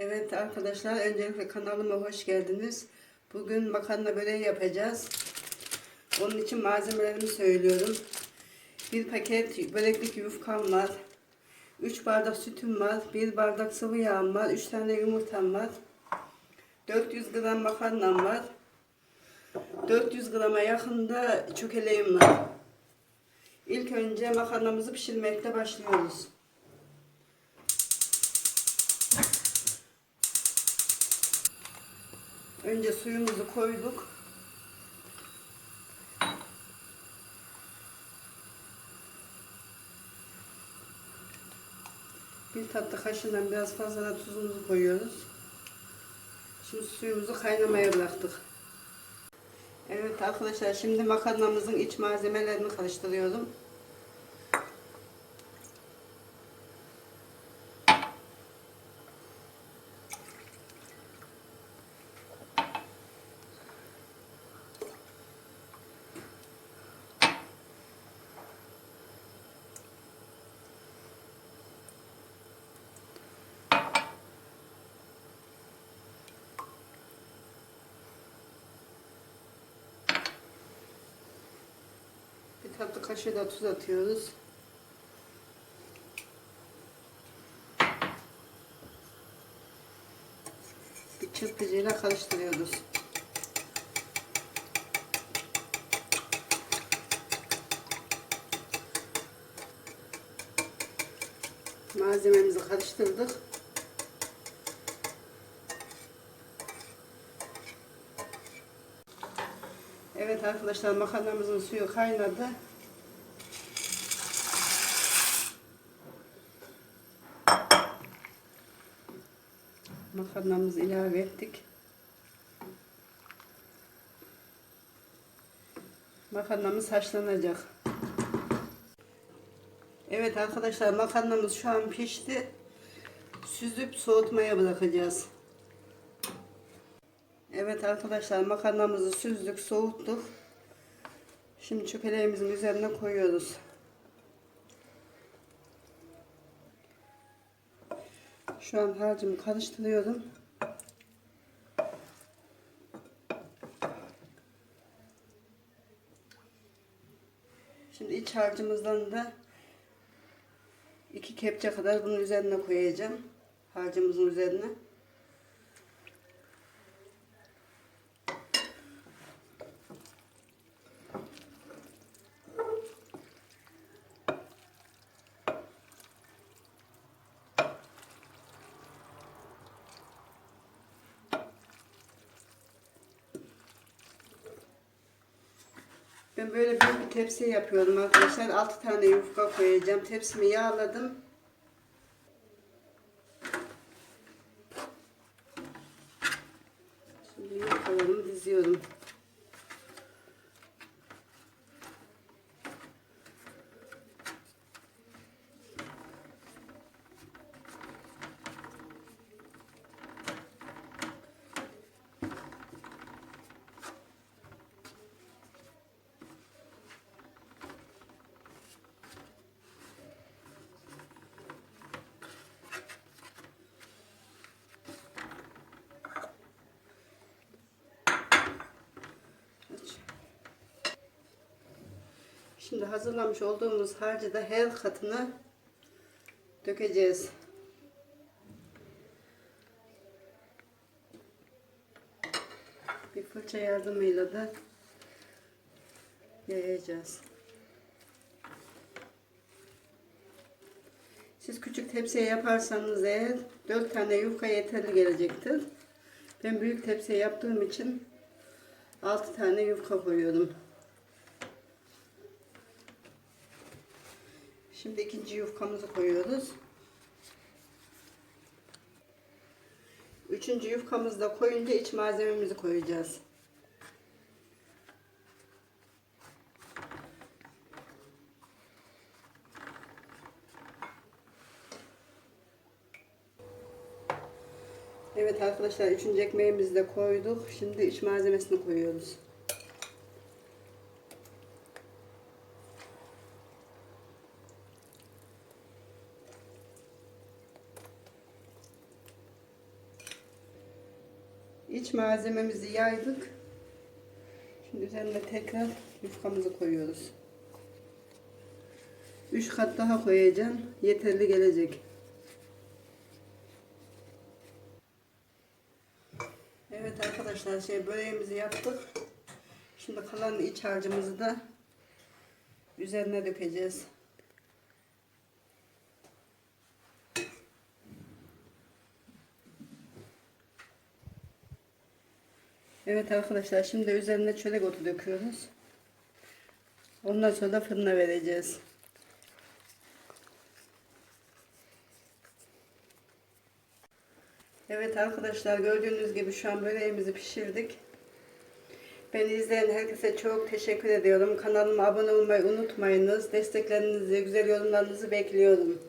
Evet arkadaşlar öncelikle kanalıma hoş geldiniz. Bugün makarna böreği yapacağız. Onun için malzemelerimi söylüyorum. Bir paket böreklik yufkam var. 3 bardak sütüm var. 1 bardak sıvı yağım var. 3 tane yumurtam var. 400 gram makarnam var. 400 grama yakında çökeleğim var. İlk önce makarnamızı pişirmekle başlıyoruz. Önce suyumuzu koyduk. Bir tatlı kaşığından biraz fazla tuzumuzu koyuyoruz. Şimdi suyumuzu kaynamaya bıraktık. Evet arkadaşlar şimdi makarnamızın iç malzemelerini karıştırıyorum. Tatlı kaşığı da tuz atıyoruz. Bir çırpıcıyla karıştırıyoruz. Malzememizi karıştırdık. Evet arkadaşlar makarnamızın suyu kaynadı. Makarnamızı ilave ettik. Makarnamız haşlanacak. Evet arkadaşlar makarnamız şu an pişti. Süzüp soğutmaya bırakacağız. Evet arkadaşlar makarnamızı süzdük, soğuttuk. Şimdi çökeleğimizin üzerine koyuyoruz. Şu an harcımı karıştırıyorum. Şimdi iç harcımızdan da iki kepçe kadar bunun üzerine koyacağım. Harcımızın üzerine. Ben böyle büyük bir tepsi yapıyorum arkadaşlar. 6 tane yufka koyacağım. Tepsimi yağladım. Şimdi yufkalarımı diziyorum. Şimdi hazırlamış olduğumuz harcı da her katına dökeceğiz. Bir fırça yardımıyla da yayacağız. Siz küçük tepsiye yaparsanız eğer 4 tane yufka yeterli gelecektir. Ben büyük tepsiye yaptığım için 6 tane yufka koyuyorum. Şimdi ikinci yufkamızı koyuyoruz. Üçüncü yufkamızı da koyunca iç malzememizi koyacağız. Evet arkadaşlar üçüncü ekmeğimizi de koyduk. Şimdi iç malzemesini koyuyoruz. İç malzememizi yaydık. Şimdi üzerine tekrar yufkamızı koyuyoruz. 3 kat daha koyacağım. Yeterli gelecek. Evet arkadaşlar şey böreğimizi yaptık. Şimdi kalan iç harcımızı da üzerine dökeceğiz. Evet arkadaşlar şimdi üzerine çörek otu döküyoruz. Ondan sonra da fırına vereceğiz. Evet arkadaşlar gördüğünüz gibi şu an böreğimizi pişirdik. Beni izleyen herkese çok teşekkür ediyorum. Kanalıma abone olmayı unutmayınız. Desteklerinizi, güzel yorumlarınızı bekliyorum.